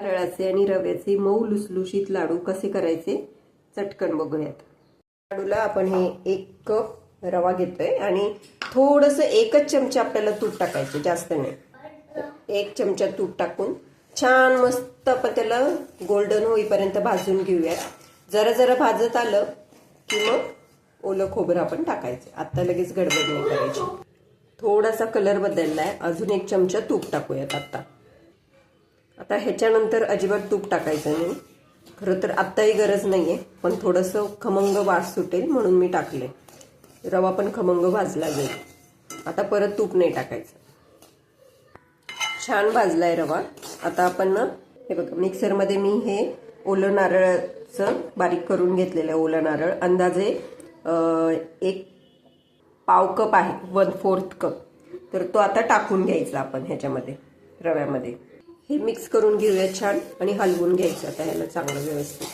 नारळाचे आणि रव्याचे मऊ लुसलुशीत लाडू कसे करायचे? चटकन बघूयात. लाडूला आपण हे एक कप रवा घेतोय आणि थोडंसं एकच चमचा आपल्याला तूप टाकायचे जास्त नाही. एक चमचा तूप टाकून छान मस्त आपण त्याला गोल्डन होईपर्यंत भाजून घेऊयात. जरा जरा भाजत आलं की मग ओलं खोबरं आपण टाकायचं. आता लगेच गडबड नाही करायची. थोडासा कलर बदललाय. अजून एक चमचा तूप टाकूयात आता. आता ह्याच्यानंतर अजिबात तूप टाकायचं नाही. खरं तर आत्ताही गरज नाही आहे पण थोडंसं खमंग वास सुटेल म्हणून मी टाकले रवा पण खमंग भाजला जाईल. आता परत तूप नाही टाकायचं. छान भाजला आहे रवा. आता आपण ना हे बघा मिक्सरमध्ये मी हे ओलं नारळाचं बारीक करून घेतलेलं आहे ओलं नारळ. अंदाजे एक पाव कप आहे वन फोर्थ कप. तर तो आता टाकून घ्यायचा आपण ह्याच्यामध्ये रव्यामध्ये. हे मिक्स करून घेऊया छान आणि हलवून घ्यायचं आता ह्याला चांगलं व्यवस्थित.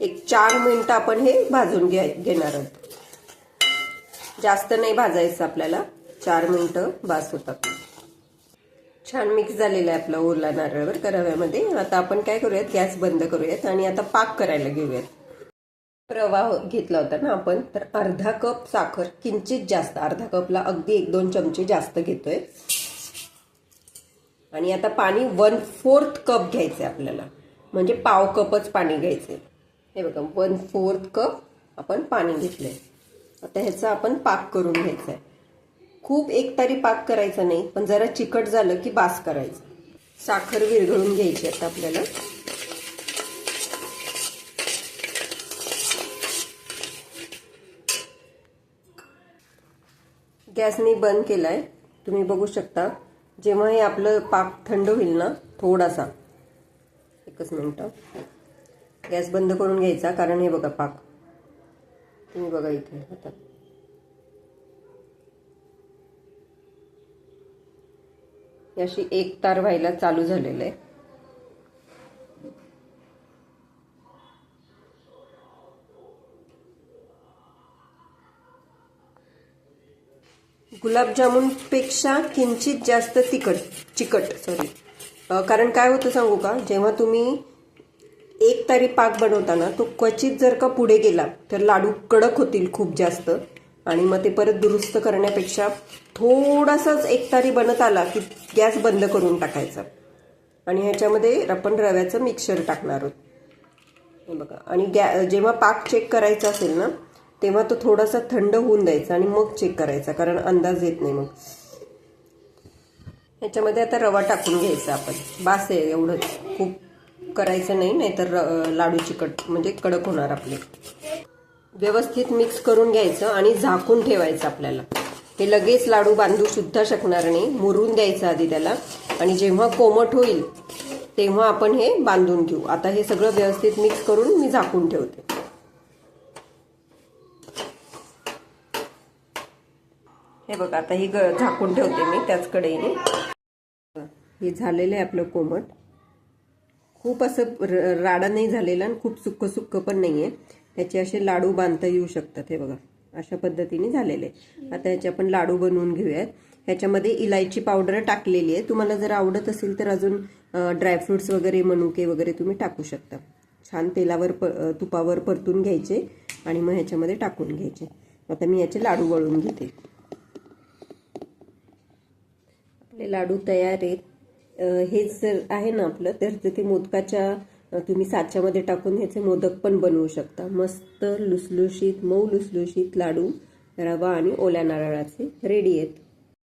एक चार मिनिटं आपण हे भाजून घ्या घेणार आहोत. जास्त नाही भाजायचं आपल्याला. चार मिनिटं बास होतात. छान मिक्स झालेला आहे आपला उरला नारळावर का आता आपण काय करूयात? गॅस बंद करूयात आणि आता पाक करायला घेऊयात. प्रवाह घेतला होता ना आपण तर अर्धा कप साखर किंचित जास्त अर्धा कपला अगदी एक दोन चमचे जास्त घेतोय. आणि आता पाणी वन फोर्थ कप घ्यायचंय आपल्याला. म्हणजे पाव कपच पाणी घ्यायचंय. हे बघा वन फोर्थ कप आपण पाणी घेतलंय. आता ह्याचा आपण पाक करून घ्यायचा आहे खूप एकतारी पाक करायचा नाही पण जरा चिकट झालं की बास करायचं. साखर विरघळून घ्यायची आता आपल्याला. गॅस मी बंद केलाय. तुम्ही बघू शकता. जेव्हा हे आपलं पाक थंड होईल ना थोडासा. एकच मिनिट. गॅस बंद करून घ्यायचा कारण हे बघा पाक. तुम्ही बघा इथे आता. अशी एक तार व्हायला चालू झालेलं आहे. गुलाबजामुनपेक्षा किंचित जास्त तिखट चिकट सॉरी कारण काय होतं सांगू का? जेव्हा तुम्ही एक तारी पाक बनवताना तो क्वचित जर का पुढे गेला तर लाडू कडक होतील खूप जास्त. आणि मग ते परत दुरुस्त करण्यापेक्षा थोडासाच एक तारी बनत आला की गॅस बंद करून टाकायचा. आणि ह्याच्यामध्ये आपण रव्याचं मिक्सर टाकणार आहोत. बघा. आणि गॅ जेव्हा पाक चेक करायचा असेल ना तेव्हा तो थोडासा थंड होऊन द्यायचा आणि मग चेक करायचा कारण अंदाज येत नाही मग. याच्यामध्ये आता रवा टाकून घ्यायचा आपण. बास आहे एवढंच. खूप करायचं नाही नाहीतर लाडू चिकट म्हणजे कडक होणार आपले. व्यवस्थित मिक्स करून घ्यायचं आणि झाकून ठेवायचं आपल्याला. हे लगेच लाडू बांधू सुद्धा शकणार नाही. मुरून द्यायचं आधी त्याला. आणि जेव्हा कोमट होईल तेव्हा आपण हे बांधून घेऊ. आता हे सगळं व्यवस्थित मिक्स करून मी झाकून ठेवते. हे बघा आता ही ग झाकून ठेवते मी त्याच कडेने हे झालेलं आहे आपलं कोमट. खूप असं राडा नाही झालेला आणि खूप सुक्क सुक्क पण नाही आहे त्याचे असे लाडू बांधता येऊ शकतात हे बघा. अशा पद्धतीने झालेले आता ह्याचे आपण लाडू बनवून घेऊयात. ह्याच्यामध्ये इलायची पावडर टाकलेली आहे. तुम्हाला जर आवडत असेल तर अजून ड्रायफ्रुट्स वगैरे मनुके वगैरे तुम्ही टाकू शकता. छान तेलावर प तुपावर परतून घ्यायचे आणि मग ह्याच्यामध्ये टाकून घ्यायचे. आता मी याचे लाडू वळून घेते. आपले लाडू तयार आहेत. हेच जर आहे ना आपलं तर ते मोदकाच्या तुम्ही साच्यामध्ये टाकून ह्याचे मोदक पण बनवू शकता. मस्त लुसलुशीत मऊ लुसलुशीत लाडू रवा आणि ओल्या नारळाचे रेडी आहेत.